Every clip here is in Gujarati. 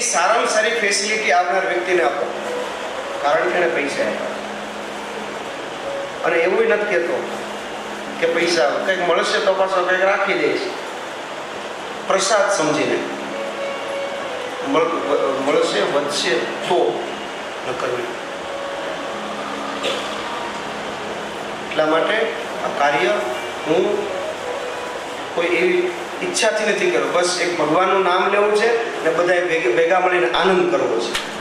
એવી સારામાં સારી ફેસિલિટી આપનાર વ્યક્તિને આપો. કારણ કે એને પૈસા આપ્યા. અને એવું નથી કહેતો કે પૈસા કંઈક મળશે તો પાછો કંઈક રાખી દઈશ. પ્રસાદ સમજીને. મળશે, વધશે તો ન કરવી. એટલા માટે આ કાર્ય હું કોઈ એવી ઈચ્છાથી નથી કર્યું બસ એક ભગવાનનું નામ લેવું છે ને બધાએ ભેગા મળીને આનંદ કરવો છે.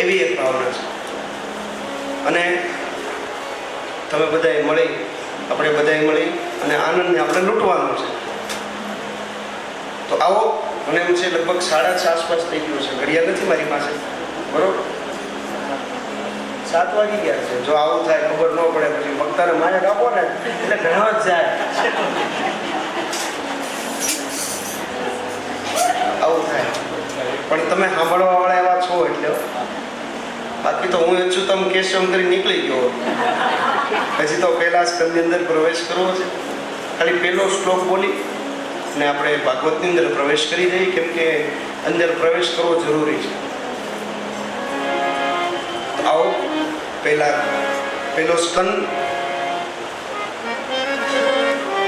એવી એક ભાવના છે. અને તમે બધાએ મળી, આપણે બધાએ મળી અને આનંદને આપણે લૂંટવાનો છે. તો આવો, મને એમ છે લગભગ સાડા છ આસપાસ થઈ ગયું છે. ઘડિયાળ નથી મારી પાસે. બરોબર? સાત વાગી ગયા છે. જો આવું થાય, ખબર ન પડે પછી. વક્તાને મારે આપો ને. એટલે ઘણા જ જાય. આવું થાય. પણ તમે સાંભળવા વાળા એવા છો એટલે. બાકી તો હું અચ્યુતમ કેશવમ કરી નીકળી ગયો. પછી તો પહેલા સ્કંદની અંદર પ્રવેશ કરવો છે. ખાલી પહેલો શ્લોક બોલી ને આપણે ભાગવતની અંદર પ્રવેશ કરી દઈએ, કેમ કે અંદર પ્રવેશ કરવો જરૂરી છે. આવો. પહેલા પહેલો સ્કંદ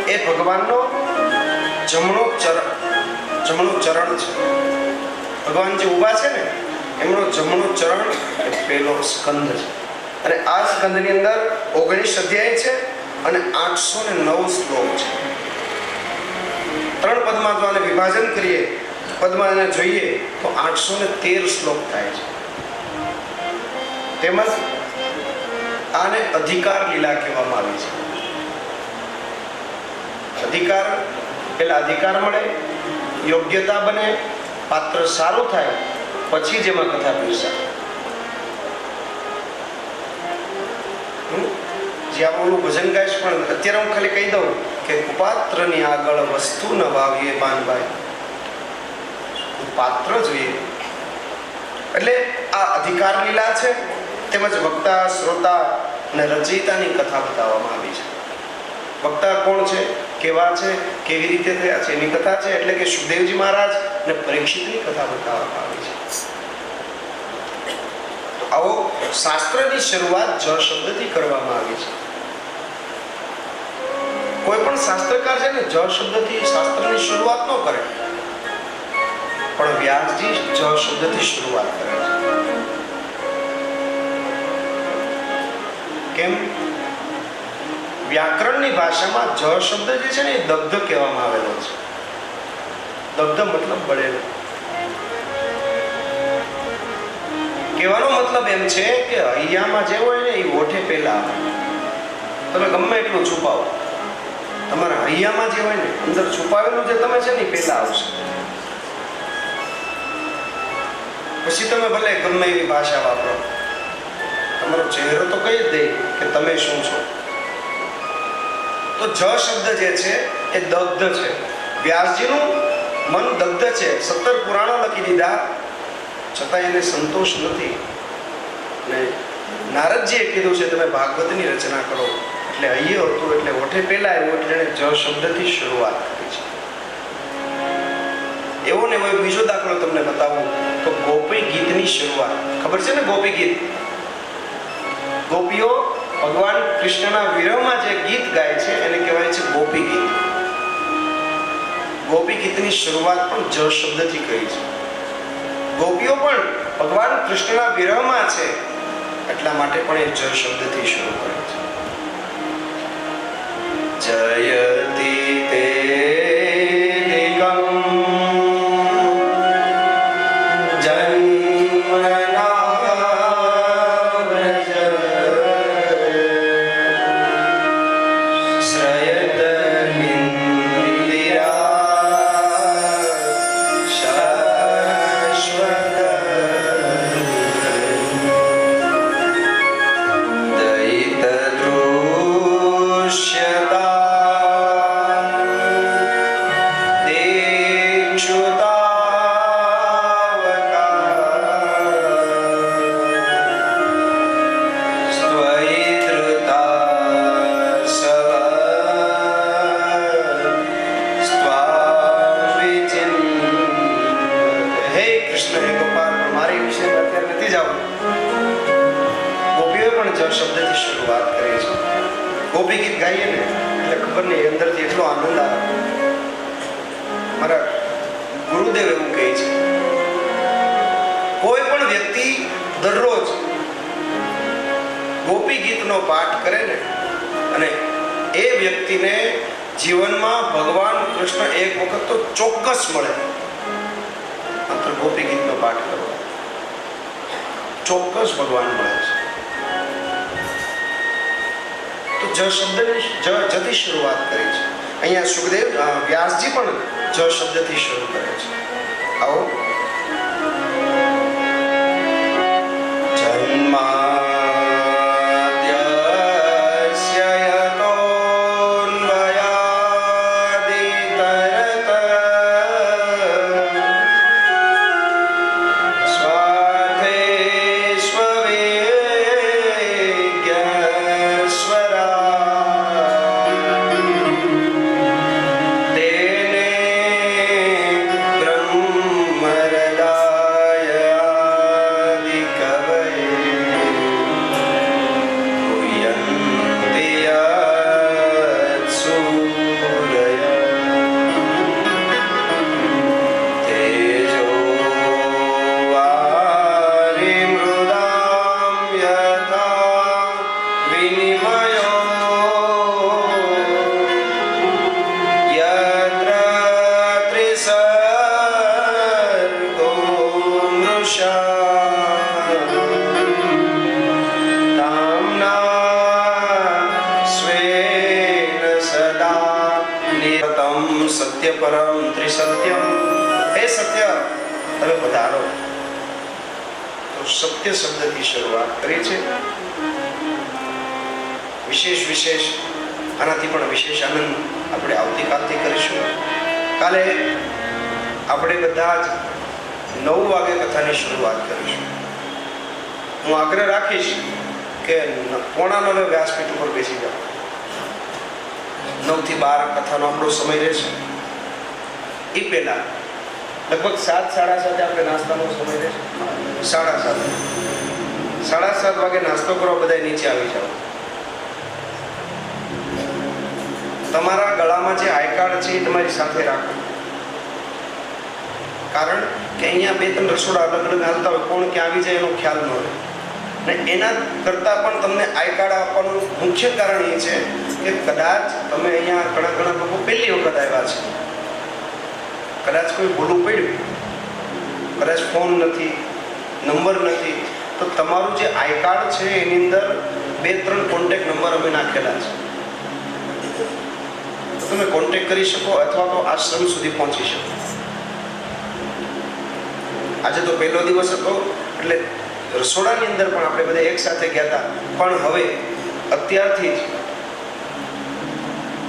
એ ભગવાનનો જમણો ચરણ જમણો ચરણ છે. ભગવાન જે ઊભા છે ને, એમનો જમણો ચરણ એ પહેલો સ્કંદ છે. અને આ સ્કંદની અંદર ઓગણીસ અધ્યાય છે અને આઠસો ને નવ શ્લોક છે. ત્રણ પદમાં જો આને વિભાજન કરીએ, પદમાં એને જોઈએ, તો આઠસો ને તેર શ્લોક થાય છે. તેમજ આને અધિકાર લીલા કહેવામાં આવી છે. અધિકાર પેલા અધિકાર મળે, યોગ્યતા બને, પાત્ર સારું થાય, પછી જેમાં કથા પીરસાય. હમ? જે આપણું ભજન ગાઈશ પણ અત્યારે હું ખાલી કહી દઉં કે કુપાત્રની આગળ વસ્તુ ન વાવીએ પાનભાઈ પાત્ર જોઈએ. એટલે આ અધિકાર લીલા છે, તેમજ વક્તા, શ્રોતા અને રચયિતાની કથા બતાવવામાં આવી છે. વક્તા કોણ છે, કેવા છે, કેવી રીતે થયા છે? એની કથા છે એટલે કે સુખદેવજી મહારાજ અને પરીક્ષિતની કથા બતાવવામાં આવી છે. આવો શાસ્ત્રની શરૂઆત જ શબ્દથી કરવામાં આવી છે. કોઈ પણ શાસ્ત્રકાર છે ને જ શબ્દથી શાસ્ત્રની શરૂઆત ન કરે. પણ વ્યાસજી જ શબ્દથી શરૂઆત કરે છે. કેમ? વ્યાકરણની ભાષામાં જ શબ્દ જે છે ને એ દગ્ધ કહેવામાં આવેલો છે. દગ્ધ મતલબ બળેલો. કહેવાનો મતલબ એમ છે કે હૈયામાં જે હોય ને એ ઓઠે પહેલા. તમે ગમે એટલું છુપાવો. તમારા હૈયામાં જે હોય ને, અંદર છુપાવેલું જે તમે છે ને એ પહેલા આવશે. પછી તમે ભલે ગમે એવી ભાષા વાપરો. તમારો ચહેરો તો કહી જ દે કે તમે શું છો. તો જ શબ્દ જે છે એ દગ્ધ છે. વ્યાસજીનું મન દગ્ધ છે. સત્તર પુરાણો લખી દીધા. છતાં એને સંતોષ નથી. ને નારદજીએ કીધું છે, તમે ભાગવતની રચના કરો. એટલે અહીંયા હતું, એટલે ઓઠે પહેલા આવ્યું, એટલે એણે જ શબ્દથી શરૂઆત કરી છે. એવો ને એવો બીજો દાખલો તમને બતાવું, તો ગોપી ગીતની શરૂઆત. ખબર છે ને ગોપી ગીત? ગોપીઓ ભગવાન કૃષ્ણના વિરહમાં જે ગીત ગાય છે, એને કહેવાય છે ગોપી ગીત. ગોપી ગીતની શરૂઆત પણ જળ શબ્દથી કરી છે. ગોપીઓ પણ ભગવાન કૃષ્ણના વિરહમાં છે, એટલા માટે પણ એ જળ શબ્દથી શરૂ કરે છે. જયતિ ગોપી ગીત ગાઈએ ને, એટલે ખબર નહીં, અંદરથી એટલો આનંદ આવે. મારા ગુરુદેવ એવું કહે છે, કોઈ પણ વ્યક્તિ દરરોજ ગોપી ગીતનો પાઠ કરે ને, અને એ વ્યક્તિને જીવનમાં ભગવાન કૃષ્ણ એક વખત તો ચોક્કસ મળે. માત્ર ગોપી ગીતનો પાઠ કરવો ચોક્કસ ભગવાન મળે. જ શબ્દની જ જથી શરૂઆત કરી છે. અહીંયા સુખદેવ વ્યાસજી પણ જ શબ્દથી શરૂ કરે છે. આવો. સદા નિરતમ સત્ય પરમ ત્રિસત્યમ હે સત્ય તમે પધારો સત્ય શબ્દથી શરૂઆત કરી છે. વિશેષ વિશેષ, આનાથી પણ વિશેષ આનંદ આપણે આવતીકાલથી કરીશું. કાલે આપણે બધા જ નવ વાગે કથાની શરૂઆત કરીશું. હું આગ્રહ રાખીશ કે કોણા નવે વ્યાસપીઠ ઉપર બેસી જાઉં નવથી બાર કથાનો આપણો સમય રહેશે. એ પહેલાં. લગભગ સાત, સાડા સાતે આપણે નાસ્તાનો સમય રહેશે. સાડા સાત. સાડા સાત વાગે નાસ્તો કરો બધા નીચે આવી જાઓ. તમારા ગળામાં જે આઈ કાર્ડ છે એ તમારી સાથે રાખો. કારણ કે અહીંયા બે, ત્રણ રસોડા અલગ અલગ હાલતા હોય. કોણ ક્યાં આવી જાય એનો ખ્યાલ ન રહે. ને એના કરતાં પણ તમને આઈ કાર્ડ આપવાનું મુખ્ય કારણ એ છે કે કદાચ તમે અહીંયા ઘણા ઘણા લોકો પહેલી વખત આવ્યા છે. કદાચ કોઈ ભૂલું પડ્યું કદાચ ફોન નથી, નંબર નથી. તો તમારું જે આઈ કાર્ડ છે એની અંદર બે ત્રણ કોન્ટેક નંબર અમે નાખેલા છે. તમે કોન્ટેક કરી શકો અથવા તો આશ્રમ સુધી પહોંચી શકો. આજે તો પહેલો દિવસ હતો, એટલે રસોડાની અંદર પણ આપણે બધા એક સાથે ગયા હતા. પણ હવે અત્યારથી જ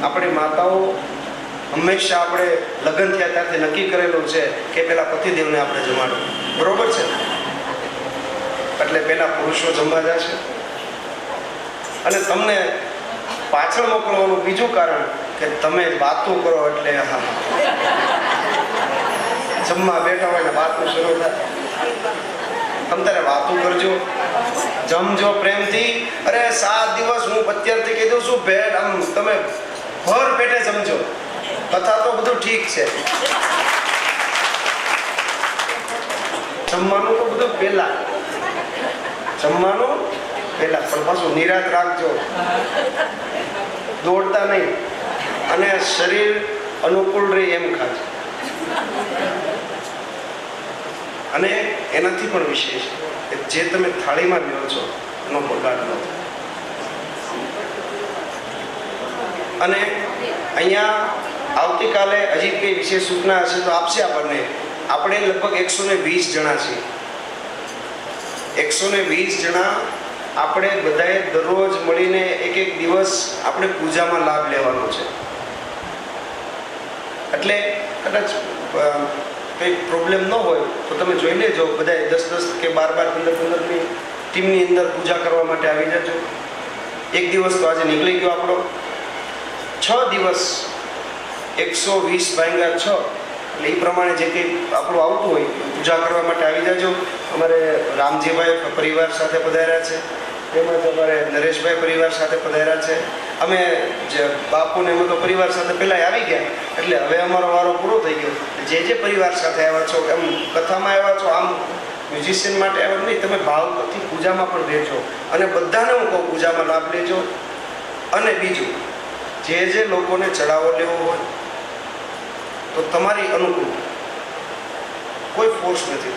આપણી માતાઓ હંમેશા આપણે લગ્ન થયા ત્યારથી નક્કી કરેલું છે કે પેલા પતિદેવને આપણે જમાડવું. બરોબર છે? એટલે પેલા પુરુષો જમવા જશે. અને તમને પાછળ મોકલવાનું બીજું કારણ કે તમે વાતો કરો એટલે હા. જમવા બેઠા હોય ને વાતો શરૂ થાય. તમ તારે વાતો કરજો. જમજો પ્રેમથી. અરે સાત દિવસ હું અત્યારથી કહી દઉં છું, ભેટ આમ તમે ભર પેટે જમજો. કથા તો બધું ઠીક છે. જમવાનું તો બધું પહેલા જમવાનું પહેલા પણ પાછું નિરાત રાખજો. દોડતા નહીં. અને શરીર અનુકૂળ રહે એમ ખાજો. અને એનાથી પણ વિશેષ કે જે તમે થાળીમાં લ્યો છો, એનો બગાડ ન. અને અહીંયા આવતીકાલે હજી કંઈ વિશેષ સૂચના હશે તો આપશે આપણને. આપણે લગભગ એકસો ને વીસ જણા છીએ. એકસો ને વીસ જણા આપણે બધાએ દરરોજ મળીને એક એક દિવસ આપણે પૂજામાં લાભ લેવાનો છે. એટલે કદાચ કંઈ પ્રોબ્લેમ ન હોય, તો તમે જોઈ લેજો. બધાએ દસ દસ કે બાર બાર, પંદર પંદરની ટીમની અંદર પૂજા કરવા માટે આવી જજો. એક દિવસ તો આજે નીકળી ગયો આપણો. છ દિવસ એકસો વીસ ભાંગ્યા છ, એટલે એ પ્રમાણે જે કંઈ આપણું આવતું હોય, પૂજા કરવા માટે આવી જજો. અમારે રામજીભાઈ પરિવાર સાથે પધાર્યા છે. એમાં તમારે નરેશભાઈ પરિવાર સાથે પધાર્યા છે. અમે જે બાપુને અમે તો પરિવાર સાથે પહેલાં આવી ગયા. એટલે હવે અમારો વારો પૂરો થઈ ગયો. જે જે પરિવાર સાથે આવ્યા છો, એમ કથામાં આવ્યા છો, આમ મ્યુઝિશિયન માટે આવ્યા નહીં, તમે ભાવથી પૂજામાં પણ રહેજો અને બધાને હું કહું, પૂજામાં લાભ લેજો. અને બીજું, જે જે લોકોને ચડાવો લેવો હોય, તો તમારી અનુકૂળ. કોઈ ફોર્સ નથી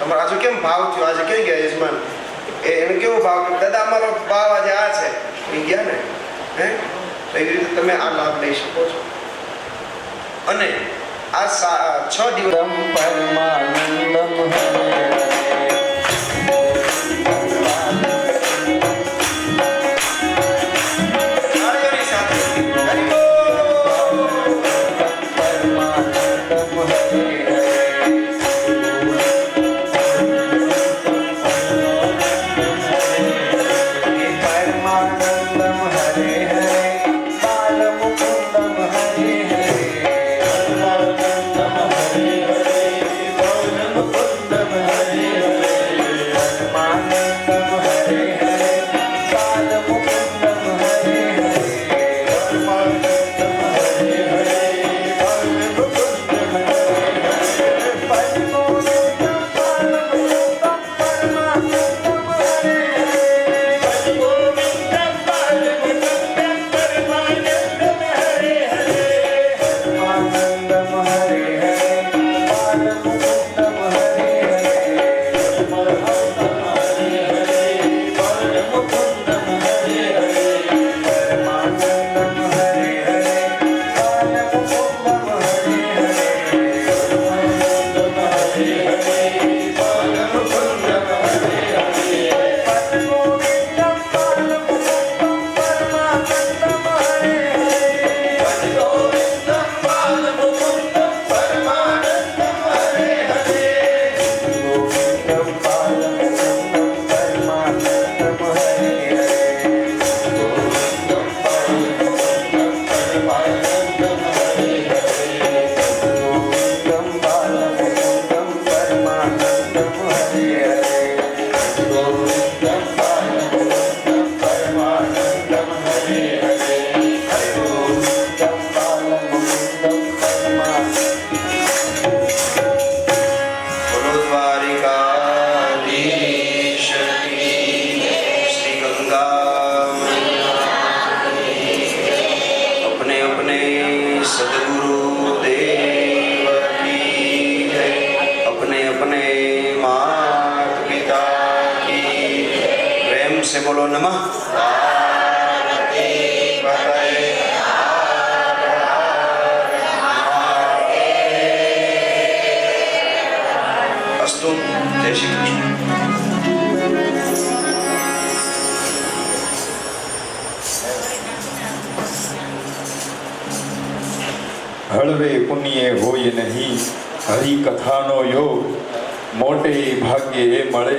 તમારે આજે કેમ ભાવ થયો? આજે ક્યાં ગયા યજમાન? એ એને કેવું ભાવ? દાદા, અમારો ભાવ આજે આ છે. એ ગયા ને? હે? એવી રીતે તમે આ લાભ લઈ શકો છો. અને આ છ દિવસ પરમાનંદમ હરે હળવે પુણ્યે હોય નહીં. હરિ કથાનો યોગ મોટે ભાગ્યે મળે.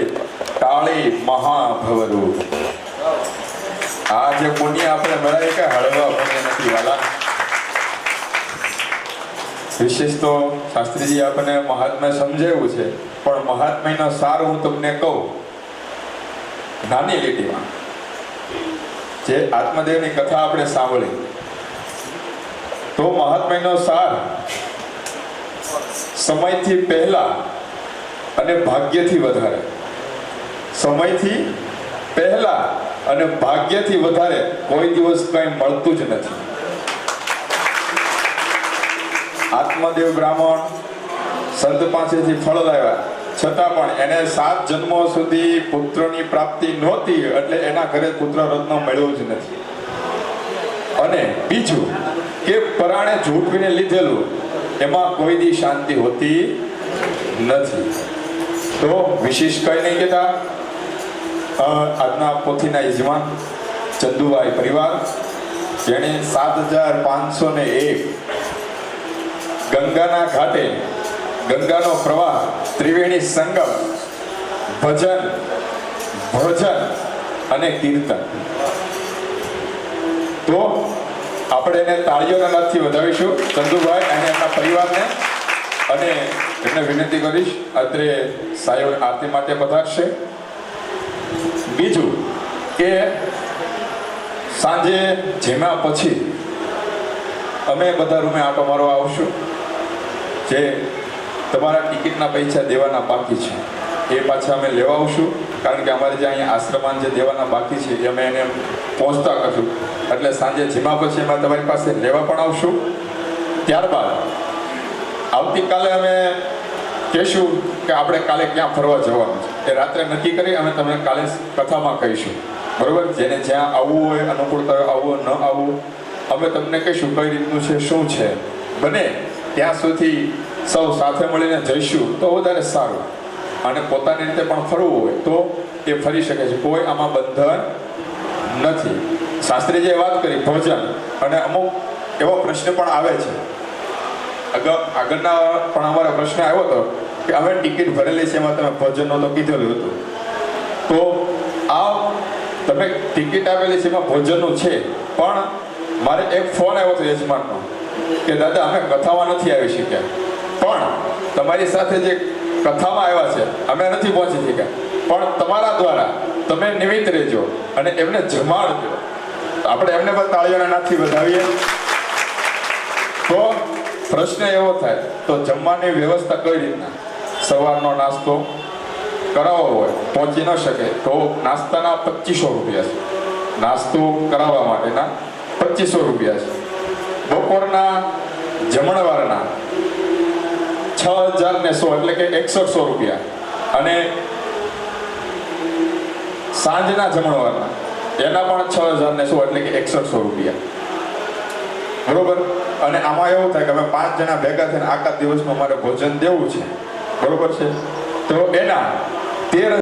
ટાળે મહાભવરોગ આ જે પુણ્ય આપણે મળે કે હળવા પુણ્ય નથી, વાલા. વિશેષ તો શાસ્ત્રીજી આપણને મહાત્મા સમજાવ્યું છે, પણ મહાત્માનો સાર હું તમને કહું. નાની લીટીમાં. જે આત્મદેવની કથા આપણે સાંભળી. તો મહાત્મ્યનો સાર સમયથી પહેલા અને ભાગ્યથી વધારે. સમયથી પહેલા અને ભાગ્યથી વધારે કોઈ દિવસ કંઈ મળતું જ નથી. આત્મદેવ બ્રાહ્મણ સંત પાસેથી ફળ લાવ્યા. છતાં પણ એને સાત જન્મો સુધી પુત્રની પ્રાપ્તિ નહોતી એટલે એના ઘરે પુત્ર રત્ન મળ્યો જ નથી. અને બીજું કે પરાણે ઝૂંટવીને લીધેલું, એમાં કોઈ દી શાંતિ હોતી નથી. તો વિશેષ કઈ નહીં કહેતા. આજના પોથીના યજમાન ચંદુભાઈ પરિવાર, જેણે સાત હજાર પાંચસો ને એક ગંગાના ઘાટે ગંગાનો પ્રવાહ, ત્રિવેણી સંગમ, ભજન, ભોજન અને કીર્તન. તો આપણે એને તાળીઓના નાદથી વધાવીશું, ચંદુભાઈ અને એમના પરિવારને. અને એમને વિનંતી કરીશ, અત્રે સાહેબ આરતી માટે પધારશે. બીજું કે સાંજે જેમાં પછી અમે બધા રૂમે આટો મારવા આવશું, જે તમારા ટિકિટના પૈસા દેવાના બાકી છે, એ પાછા અમે લેવા આવશું. કારણ કે અમારે જે અહીંયા આશ્રમાન જે દેવાના બાકી છે, એ અમે એને પહોંચતા કરશું. એટલે સાંજે જેમાં પછી અમે તમારી પાસે લેવા પણ આવશું. ત્યારબાદ, આવતીકાલે અમે કહેશું કે આપણે કાલે ક્યાં ફરવા જવાનું છે. એ રાત્રે નક્કી કરી અમે તમને કાલે કથામાં કહીશું. બરાબર? જેને જ્યાં આવવું હોય અનુકૂળતા આવવું ન આવવું અમે તમને કહીશું કઈ રીતનું છે, શું છે. બને ત્યાં સુધી સૌ સાથે મળીને જઈશું તો વધારે સારું. અને પોતાની રીતે પણ ફરવું હોય તો એ ફરી શકે છે. કોઈ આમાં બંધન નથી. શાસ્ત્રીજીએ વાત કરી, ભોજન, અને અમુક એવો પ્રશ્ન પણ આવે છે. આગળ આગળના પણ અમારો પ્રશ્ન આવ્યો હતો કે અમે ટિકિટ ભરેલી છે એમાં તમે ભોજનનો તો કીધેલું હતું. તો આ તમે ટિકિટ આપેલી છે એમાં ભોજનનું છે. પણ મારે એક ફોન આવ્યો હતો યજમાનનો કે, દાદા, અમે કથામાં નથી આવી શક્યા. પણ તમારી સાથે જે કથામાં આવ્યા છે. અમે નથી પહોંચી શક્યા. પણ તમારા દ્વારા તમે નિમિત્ત રહેજો અને એમને જમાડજો. આપણે એમને પણ તાળીઓના નાથી વધાવીએ. તો પ્રશ્ન એવો થાય, તો જમવાની વ્યવસ્થા કઈ રીતના? સવારનો નાસ્તો કરાવવો હોય, પહોંચી ન શકે, તો નાસ્તાના પચીસો રૂપિયા છે. નાસ્તો કરાવવા માટેના પચીસો રૂપિયા છે. બપોરના જમણવારના છ હજાર ને સો, એટલે કે એકસઠસો રૂપિયા. અને સાંજના જમણવારના, એના પણ છ હજાર ને સો, એટલે કે એકસઠસો રૂપિયા. બરોબર? અને આમાં એવું થાય કે અમે પાંચ જણા ભેગા થઈને આખા દિવસમાં મારે ભોજન દેવું છે. બરોબર છે? તો એના તેર